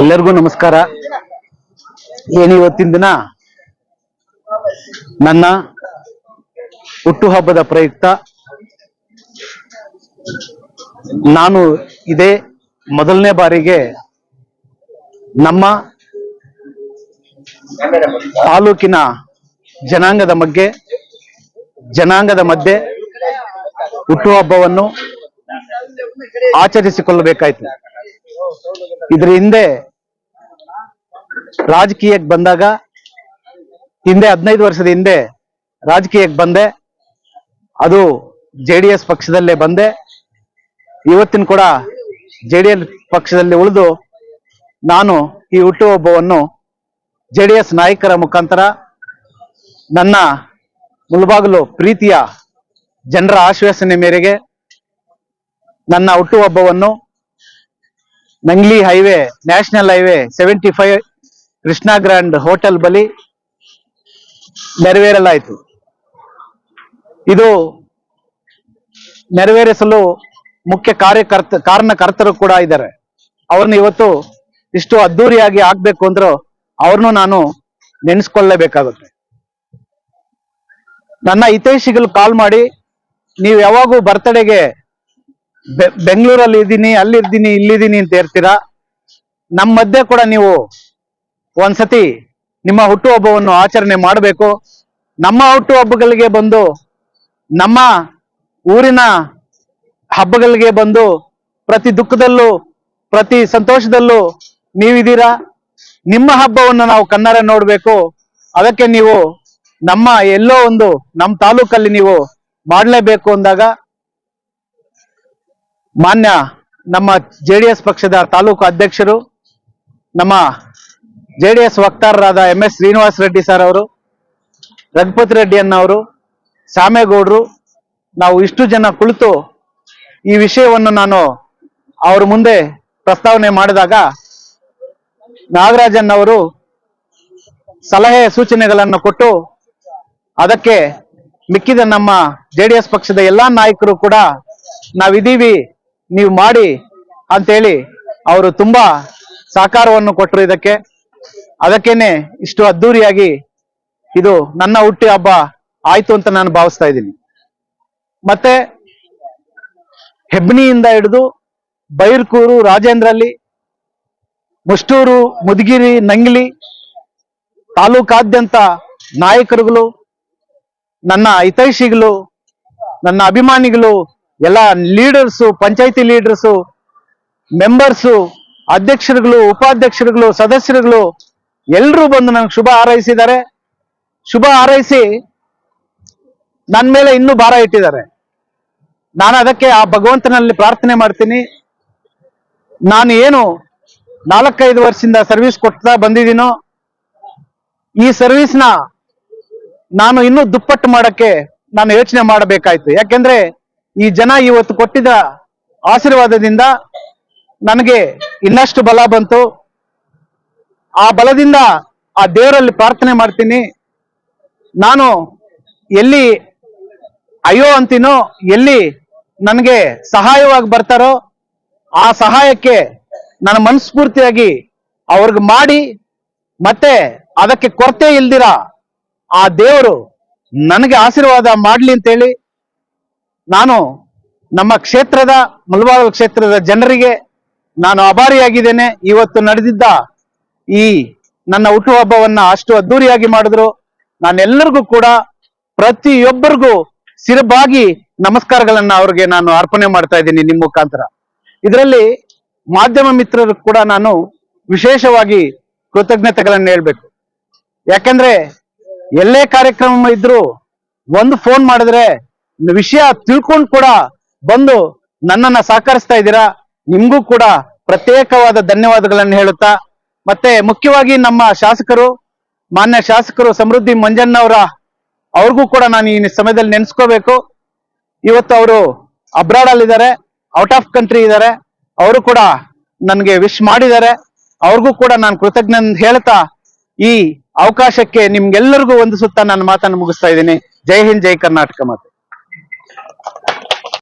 ಎಲ್ಲರಿಗೂ ನಮಸ್ಕಾರ. ಏನು ಇವತ್ತಿನ ದಿನ? ನನ್ನ ಹುಟ್ಟುಹಬ್ಬದ ಪ್ರಯುಕ್ತ. ನಾನು ಇದೇ ಮೊದಲನೇ ಬಾರಿಗೆ ನಮ್ಮ ತಾಲೂಕಿನ ಜನಾಂಗದ ಬಗ್ಗೆ, ಜನಾಂಗದ ಮಧ್ಯೆ ಹುಟ್ಟುಹಬ್ಬವನ್ನು ಆಚರಿಸಿಕೊಳ್ಳಬೇಕಾಯ್ತು. ಇದ್ರ ಹಿಂದೆ ರಾಜಕೀಯಕ್ಕೆ ಬಂದಾಗ, ಹಿಂದೆ ಹದಿನೈದು ವರ್ಷದ ಹಿಂದೆ ರಾಜಕೀಯಕ್ಕೆ ಬಂದೆ. ಅದು ಜೆ ಡಿ ಎಸ್ ಪಕ್ಷದಲ್ಲೇ ಬಂದೆ. ಇವತ್ತಿನ ಕೂಡ ಜೆ ಡಿ ಎಸ್ ಪಕ್ಷದಲ್ಲಿ ಉಳಿದು ನಾನು ಈ ಹುಟ್ಟುಹಬ್ಬವನ್ನು ಜೆ ಡಿ ಎಸ್ ನಾಯಕರ ಮುಖಾಂತರ ನನ್ನ ಮುಳುಬಾಗಿಲು ಪ್ರೀತಿಯ ಜನರ ಆಶ್ವಾಸನೆ ಮೇರೆಗೆ ನನ್ನ ಹುಟ್ಟುಹಬ್ಬವನ್ನು Nangli highway, national highway seventy five Krishna grand hotel ಬಳಿ ನೆರವೇರಲಾಯಿತು. ಇದು ನೆರವೇರಿಸಲು ಮುಖ್ಯ ಕಾರ್ಯಕರ್ತ, ಕಾರಣಕರ್ತರು ಕೂಡ ಇದ್ದಾರೆ. ಅವ್ರನ್ನ ಇವತ್ತು ಇಷ್ಟು ಅದ್ದೂರಿಯಾಗಿ ಆಗ್ಬೇಕು ಅಂದ್ರೆ ಅವ್ರನ್ನು ನಾನು ನೆನೆಸ್ಕೊಳ್ಳೇಬೇಕಾಗುತ್ತೆ. ನನ್ನ ಹಿತೈಷಿಗಳು ಕಾಲ್ ಮಾಡಿ, ನೀವು ಯಾವಾಗೂ ಬರ್ತಡೆಗೆ ಬೆಂಗಳೂರಲ್ಲಿ ಇದ್ದೀನಿ ಅಲ್ಲಿದ್ದೀನಿ ಇಲ್ಲಿದ್ದೀನಿ ಅಂತ ಹೇಳ್ತೀರಾ? ನಮ್ಮ ಮಧ್ಯೆ ಕೂಡ ನೀವು ಒಂದ್ಸತಿ ನಿಮ್ಮ ಹುಟ್ಟುಹಬ್ಬವನ್ನು ಆಚರಣೆ ಮಾಡಬೇಕು. ನಮ್ಮ ಹುಟ್ಟುಹಬ್ಬಗಳಿಗೆ ಬಂದು, ನಮ್ಮ ಊರಿನ ಹಬ್ಬಗಳಿಗೆ ಬಂದು ಪ್ರತಿ ದುಃಖದಲ್ಲೂ, ಪ್ರತಿ ಸಂತೋಷದಲ್ಲೂ ನೀವಿದ್ದೀರಾ? ನಿಮ್ಮ ಹಬ್ಬವನ್ನು ನಾವು ಕಣ್ಣಾರೆ ನೋಡಬೇಕು. ಅದಕ್ಕೆ ನೀವು ನಮ್ಮ ಎಲ್ಲೋ ಒಂದು, ನಮ್ಮ ತಾಲೂಕಲ್ಲಿ ನೀವು ಮಾಡಲೇಬೇಕು ಅಂದಾಗ ಮಾನ್ಯ ನಮ್ಮ ಜೆ ಡಿ ಎಸ್ ಪಕ್ಷದ ತಾಲೂಕು ಅಧ್ಯಕ್ಷರು, ನಮ್ಮ J D S ವಕ್ತಾರರಾದ M S Srinivas Reddy sir ಅವರು, ರಘುಪತಿ ರೆಡ್ಡಿ ಅನ್ನವರು ಸಾಮೇಗೌಡರು ನಾವು ಇಷ್ಟು ಜನ ಕುಳಿತು ಈ ವಿಷಯವನ್ನು ನಾನು ಅವ್ರ ಮುಂದೆ ಪ್ರಸ್ತಾವನೆ ಮಾಡಿದಾಗ ನಾಗರಾಜನ್ ಅವರು ಸಲಹೆ ಸೂಚನೆಗಳನ್ನು ಕೊಟ್ಟು ಅದಕ್ಕೆ ಮಿಕ್ಕಿದ ನಮ್ಮ ಜೆಡಿಎಸ್ ಪಕ್ಷದ ಎಲ್ಲಾ ನಾಯಕರು ಕೂಡ ನಾವಿದೀವಿ ನೀವು ಮಾಡಿ ಅಂತೇಳಿ ಅವರು ತುಂಬಾ ಸಹಕಾರವನ್ನು ಕೊಟ್ಟರು ಇದಕ್ಕೆ. ಅದಕ್ಕೇನೆ ಇಷ್ಟು ಅದ್ದೂರಿಯಾಗಿ ಇದು ನನ್ನ ಹುಟ್ಟಿ ಹಬ್ಬ ಆಯ್ತು ಅಂತ ನಾನು ಭಾವಿಸ್ತಾ ಇದ್ದೀನಿ. ಮತ್ತೆ ಹೆಬ್ನಿಯಿಂದ ಹಿಡಿದು ಬೈರ್ಕೂರು, ರಾಜೇಂದ್ರಲ್ಲಿ, ಮುಷ್ಟೂರು, ಮುದಗಿರಿ, ನಂಗ್ಲಿ ತಾಲೂಕಾದ್ಯಂತ ನಾಯಕರುಗಳು, ನನ್ನ ಹಿತೈಷಿಗಳು, ನನ್ನ ಅಭಿಮಾನಿಗಳು ಎಲ್ಲ ಲೀಡರ್ಸು ಪಂಚಾಯಿತಿ ಲೀಡರ್ಸು ಮೆಂಬರ್ಸು ಅಧ್ಯಕ್ಷರುಗಳು, ಉಪಾಧ್ಯಕ್ಷರುಗಳು, ಸದಸ್ಯರುಗಳು ಎಲ್ಲರೂ ಬಂದು ನನಗೆ ಶುಭ ಹಾರೈಸಿದ್ದಾರೆ. ಶುಭ ಹಾರೈಸಿ ನನ್ನ ಮೇಲೆ ಇನ್ನೂ ಭಾರ ಇಟ್ಟಿದ್ದಾರೆ. ನಾನು ಅದಕ್ಕೆ ಆ ಭಗವಂತನಲ್ಲಿ ಪ್ರಾರ್ಥನೆ ಮಾಡ್ತೀನಿ. ನಾನು ಏನು ನಾಲ್ಕೈದು ವರ್ಷದಿಂದ ಸರ್ವಿಸ್ ಕೊಡ್ತಾ ಬಂದಿದ್ದೀನೋ, ಈ ಸರ್ವಿಸ್ನ ನಾನು ಇನ್ನೂ ದುಪ್ಪಟ್ಟು ಮಾಡಕ್ಕೆ ನಾನು ಯೋಚನೆ ಮಾಡಬೇಕಾಯ್ತು. ಯಾಕೆಂದ್ರೆ ಈ ಜನ ಇವತ್ತು ಕೊಟ್ಟಿದ ಆಶೀರ್ವಾದದಿಂದ ನನಗೆ ಇನ್ನಷ್ಟು ಬಲ ಬಂತು. ಆ ಬಲದಿಂದ ಆ ದೇವರಲ್ಲಿ ಪ್ರಾರ್ಥನೆ ಮಾಡ್ತೀನಿ. ನಾನು ಎಲ್ಲಿ ಅಯ್ಯೋ ಅಂತೀನೋ, ಎಲ್ಲಿ ನನಗೆ ಸಹಾಯವಾಗಿ ಬರ್ತಾರೋ, ಆ ಸಹಾಯಕ್ಕೆ ನನ್ನ ಮನಸ್ಫೂರ್ತಿಯಾಗಿ ಅವ್ರಿಗೆ ಮಾಡಿ, ಮತ್ತೆ ಅದಕ್ಕೆ ಕೊರತೆ ಇಲ್ದಿರ ಆ ದೇವರು ನನಗೆ ಆಶೀರ್ವಾದ ಮಾಡ್ಲಿ ಅಂತೇಳಿ ನಾನು ನಮ್ಮ ಕ್ಷೇತ್ರದ ಮುಳಬಾಗಿಲು ಕ್ಷೇತ್ರದ ಜನರಿಗೆ ನಾನು ಅಭಾರಿಯಾಗಿದ್ದೇನೆ. ಇವತ್ತು ನಡೆದಿದ್ದ ಈ ನನ್ನ ಹುಟ್ಟುಹಬ್ಬವನ್ನ ಅಷ್ಟು ಅದ್ದೂರಿಯಾಗಿ ಮಾಡಿದ್ರು. ನಾನೆಲ್ಲರಿಗೂ ಕೂಡ ಪ್ರತಿಯೊಬ್ಬರಿಗೂ ಸಿರಬಾಗಿ ನಮಸ್ಕಾರಗಳನ್ನ ಅವ್ರಿಗೆ ನಾನು ಅರ್ಪಣೆ ಮಾಡ್ತಾ ಇದ್ದೀನಿ ನಿಮ್ಮ ಮುಖಾಂತರ. ಇದರಲ್ಲಿ ಮಾಧ್ಯಮ ಮಿತ್ರರು ಕೂಡ ನಾನು ವಿಶೇಷವಾಗಿ ಕೃತಜ್ಞತೆಗಳನ್ನ ಹೇಳ್ಬೇಕು. ಯಾಕಂದ್ರೆ ಎಲ್ಲೇ ಕಾರ್ಯಕ್ರಮ ಇದ್ರು ಒಂದು ಫೋನ್ ಮಾಡಿದ್ರೆ ವಿಷಯ ತಿಳ್ಕೊಂಡು ಕೂಡ ಬಂದು ನನ್ನನ್ನ ಸಹಕರಿಸ್ತಾ ಇದ್ದೀರಾ, ನಿಮ್ಗೂ ಕೂಡ ಪ್ರತ್ಯೇಕವಾದ ಧನ್ಯವಾದಗಳನ್ನು ಹೇಳುತ್ತಾ, ಮತ್ತೆ ಮುಖ್ಯವಾಗಿ ನಮ್ಮ ಶಾಸಕರು, ಮಾನ್ಯ ಶಾಸಕರು ಸಮೃದ್ಧಿ ಮಂಜಣ್ಣವರ, ಅವ್ರಿಗೂ ಕೂಡ ನಾನು ಈ ಸಮಯದಲ್ಲಿ ನೆನೆಸ್ಕೋಬೇಕು. ಇವತ್ತು ಅವರು ಅಬ್ರಾಡ್ ಅಲ್ಲಿ ಇದ್ದಾರೆ ಔಟ್ ಆಫ್ ಕಂಟ್ರಿ ಇದ್ದಾರೆ, ಅವರು ಕೂಡ ನನಗೆ ವಿಶ್ ಮಾಡಿದ್ದಾರೆ. ಅವ್ರಿಗೂ ಕೂಡ ನಾನು ಕೃತಜ್ಞ ಹೇಳ್ತಾ, ಈ ಅವಕಾಶಕ್ಕೆ ನಿಮ್ಗೆಲ್ಲರಿಗೂ ಒಂದು ಸುತ್ತ ನನ್ನ ಮಾತನ್ನು ಮುಗಿಸ್ತಾ ಇದ್ದೀನಿ. ಜೈ ಹಿಂದ್, ಜೈ ಕರ್ನಾಟಕ ಮಾತೆ.